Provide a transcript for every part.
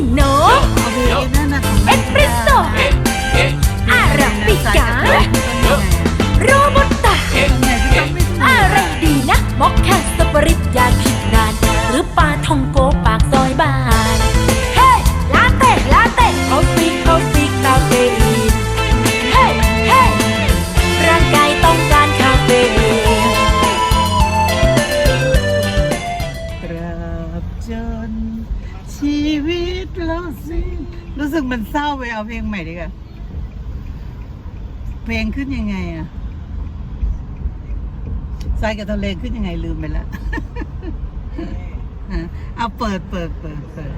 no. มันเศร้าไปเอาเพลงใหม่ดีกว่าเพลงขึ้นยังไงอะทรายกับทะเลขึ้นยังไงลืมไปแล้วฮะเอาเปิดเปิดเปิดเปิด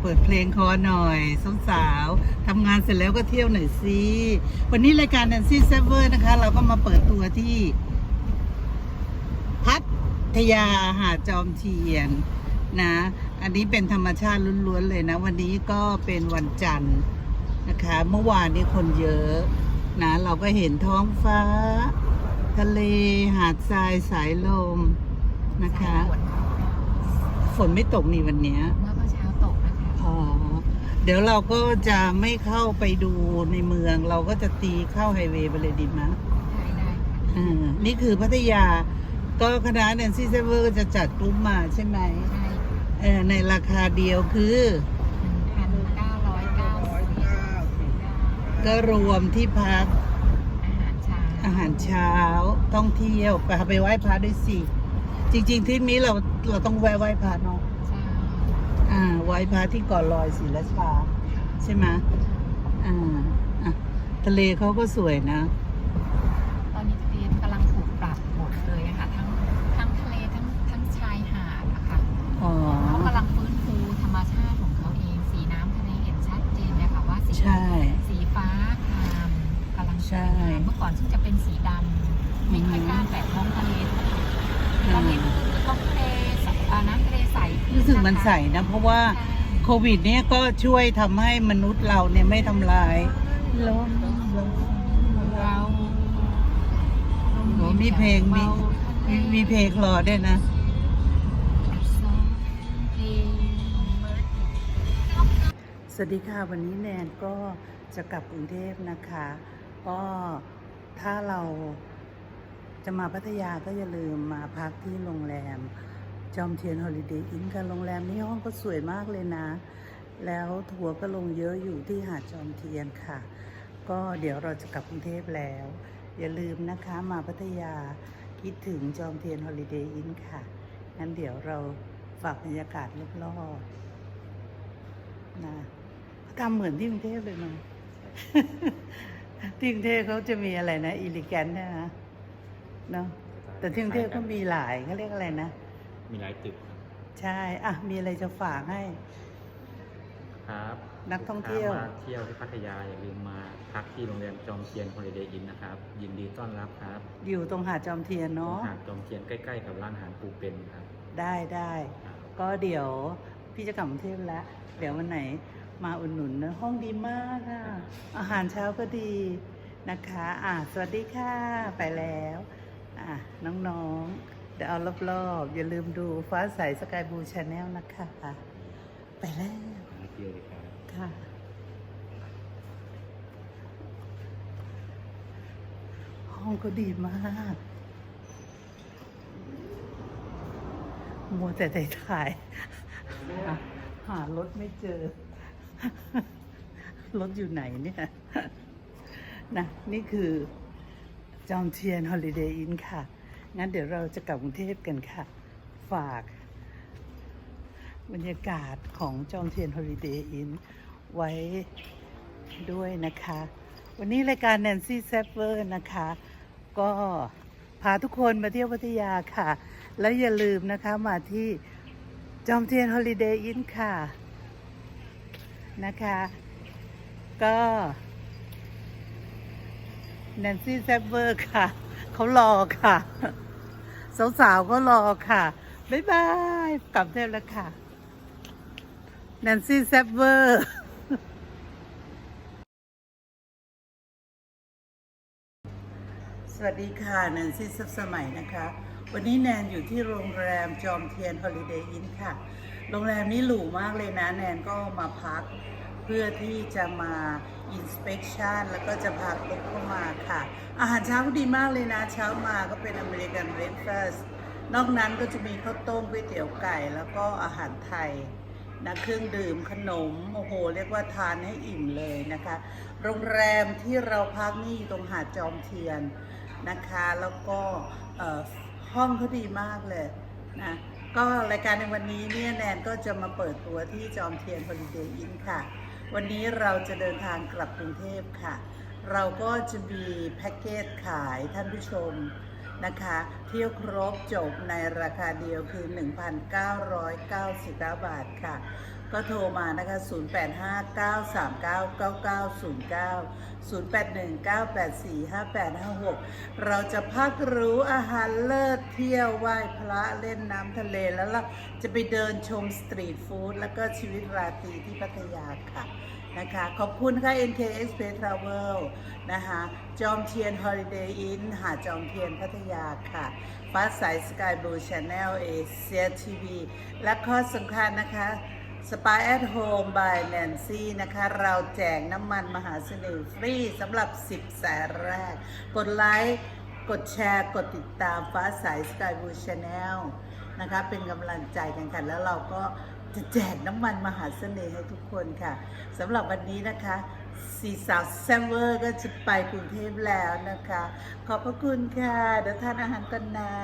เปิดเพลงคอหน่อยสาวๆทำงานเสร็จแล้วก็เที่ยวหน่อยสิวันนี้รายการ Nancy s e v e r นะคะ เราก็มาเปิดตัวที่ พัทยาหาดจอมเทียนนะ อันนี้เป็นธรรมชาติล้วนๆเลยนะ วันนี้ก็เป็นวันจันทร์นะคะ เมื่อวานนี้คนเยอะนะ เราก็เห็นท้องฟ้า ทะเลหาดทรายสายลมนะคะ ฝนไม่ตกนี่วันเนี้ยเมื่อเช้าตกนะคะอ๋อเดี๋ยวเราก็จะไม่เข้าไปดูในเมือง เราก็จะตีเข้าไฮเวย์ไปเลยดีมั้ยได้ได้ค่ะอ่านี่คือพัทยาก็คณะแนนซี่เซเวอร์จะจัดกลุ่มมาใช่ไหมใช่ เออในราคาเดียวคือหนึ่งพันเก้าร้อยเก้าสิบก็รวมที่พัก อาหารเช้าอาหารเช้าท่องเที่ยวไปไปไหว้พระด้วยสิจริง ๆทริปนี้เราเราต้องแวะไหว้พระเนาะเช้าอ่าไหว้พระที่เก่อนลอยศรีราชาใช่ไหมอ่าอะทะเลเขาก็สวยนะ ตอนนี้ทะเลกำลังถูกปรับหมดเลยนะคะทั้งทั้งทะเลทั้งทั้งชายหาดนะคะอ๋อ ใช่วยงามเมื่อก่อนซึ่งจะเป็นสีดำไม่ค่อยกล้าแตะท้องทะเลเราเห็นท้องทะเลใสอ่าน้ำทะเลใสขึ้รู้สึกมันนะคะใสนะ เพราะว่าใช่โควิดเนี่ยก็ช่วยทำให้มนุษย์เราเนี่ยไม่ทำลายโลกเราโอ้มีเพลงมีมีมีเพลงรอด้วยนะสวัสดีค่ะ วันนี้แนนก็จะกลับกรุงเทพนะคะ ก็ถ้าเราจะมาพัทยาก็อย่าลืมมาพักที่โรงแรม จอมเทียนฮอลิเดย์อินกันโรงแรมนี้ห้องก็สวยมากเลยนะ แล้วทัวร์ก็ลงเยอะอยู่ที่หาดจอมเทียนค่ะ ก็เดี๋ยวเราจะกลับกรุงเทพแล้ว อย่าลืมนะคะมาพัทยาคิดถึงจอมเทียนฮอลิเดย์อินค่ะงั้นเดี๋ยวเราฝากบรรยากาศรอบๆนะทำเหมือนที่กรุงเทพเลยเนาะ ที่กรุงเทพเขาจะมีอะไรนะอิลิแกนเนี่ยนะเนาะแต่ที่กรุงเทพก็มีหลายเขาเรียกอะไรนะ มีหลายตึกครับใช่อะมีอะไรจะฝากให้ ครับนักท่องเที่ยวลูกค้ามาเที่ยวที่พัทยาอย่าลืมมาพักที่โรงแรมจอมเทียนฮอลิเดย์อินนะครับ ยินดีต้อนรับครับ อยู่ตรงหาดจอมเทียนเนาะหาดจอมเทียนใกล้ๆกับร้านอาหารปูเป็นครับ ได้ได้ครับก็เดี๋ยวพี่จะกลับกรุงเทพแล้วเดี๋ยววันไหน มาอุดหนุนนะห้องดีมากค่ะ อาหารเช้าก็ดีนะคะ อะสวัสดีค่ะ ไปแล้ว อะน้องๆ เดี๋ยวเอารอบๆ อย่าลืมดูฟ้าใสสกายบูชาแนลนะคะ ไปแล้วมาเที่ยวเลยครับค่ะห้องก็ดีมากมัวแต่ถ่ายถ่ายหาหารถไม่เจอ รถอยู่ไหนเนี่ยนะนี่คือจอมเทียนฮอลิเดย์อินค่ะ งั้นเดี๋ยวเราจะกลับกรุงเทพกันค่ะ ฝากบรรยากาศของจอมเทียนฮอลิเดย์อินไว้ด้วยนะคะ วันนี้รายการ Nancy s a p p e r นะคะ ก็พาทุกคนมาเที่ยวพัทยาค่ะ แล้วอย่าลืมนะคะมาที่จอมเทียนฮอลิเดย์อินค่ะ นะคะ ก็ Nancy s a p p e r ค่ะ เขารอค่ะ สาวๆก็รอค่ะ บ๊ายบาย กลับเทพแล้วค่ะแนนซี่แซบเวอร์สวัสดีค่ะ แนนซี่ซับสมัยนะคะ วันนี้แนนอยู่ที่โรงแรมจอมเทียนฮอลิเดย์อินค่ะ โรงแรมนี้หรูมากเลยนะ แนนก็มาพัก เพื่อที่จะมาอินสเป t ชันแล้วก็จะพาลุกเข้ามาค่ะ อาหารเช้าก็ดีมากเลยนะ เช้ามาก็เป็นอเมริกันเบร a ฟ a ส t นอกนั้นก็จะมีข้าวต้มก๋วยเตี๋ยวไก่ แล้วก็อาหารไทยนะเครื่องดื่มขนม โอ้โห เรียกว่าทานให้อิ่มเลยนะคะ โรงแรมที่เราพักนี่อยู่ตรงหาดจอมเทียนนะคะ แล้วก็ห้องเขาดีมากเลยนะ ก็รายการในวันนี้เนี่ยแนนก็จะมาเปิดตัวที่จอมเทียน Holiday Inn ค่ะ วันนี้เราจะเดินทางกลับกรุงเทพค่ะ เราก็จะมีแพ็กเกจขายท่านผู้ชมนะคะ เที่ยวครบจบในราคาเดียวคือ 1,999 บาทค่ะ ก็โทรมานะคะ 0859399909 0819845856 เราจะพักรู้อาหารเลิศเที่ยวไหว้พระเล่นน้ำทะเลแล้วเราจะไปเดินชมสตรีทฟู้ดแล้วก็ชีวิตราตรีที่พัทยาค่ะนะคะขอบคุณค่ะ NK Express Travel นะคะจอมเทียน Holiday Inn หาดจอมเทียนพัทยาค่ะฟ้าใส Sky Blue Channel Asia TV และข้อสำคัญนะคะ Spy at Home by Nancy นะคะ เราแจกน้ำมันมหาเสน่ห์ฟรีสำหรับ 10แสนแรก กดไลค์ กดแชร์ กดติดตามฟ้าส Sky Blue Channel นะคะ เป็นกำลังใจกันค่ะ แล้วเราก็จะแจกน้ำมันมหาเสน่ห์ให้ทุกคนค่ะสำหรับวันนี้นะคะสีสาวแซมเวอร์ก็จะไปกรุงเทพแล้วนะคะ ขอบพระคุณค่ะ เดี๋ยวทานอาหารกันนะ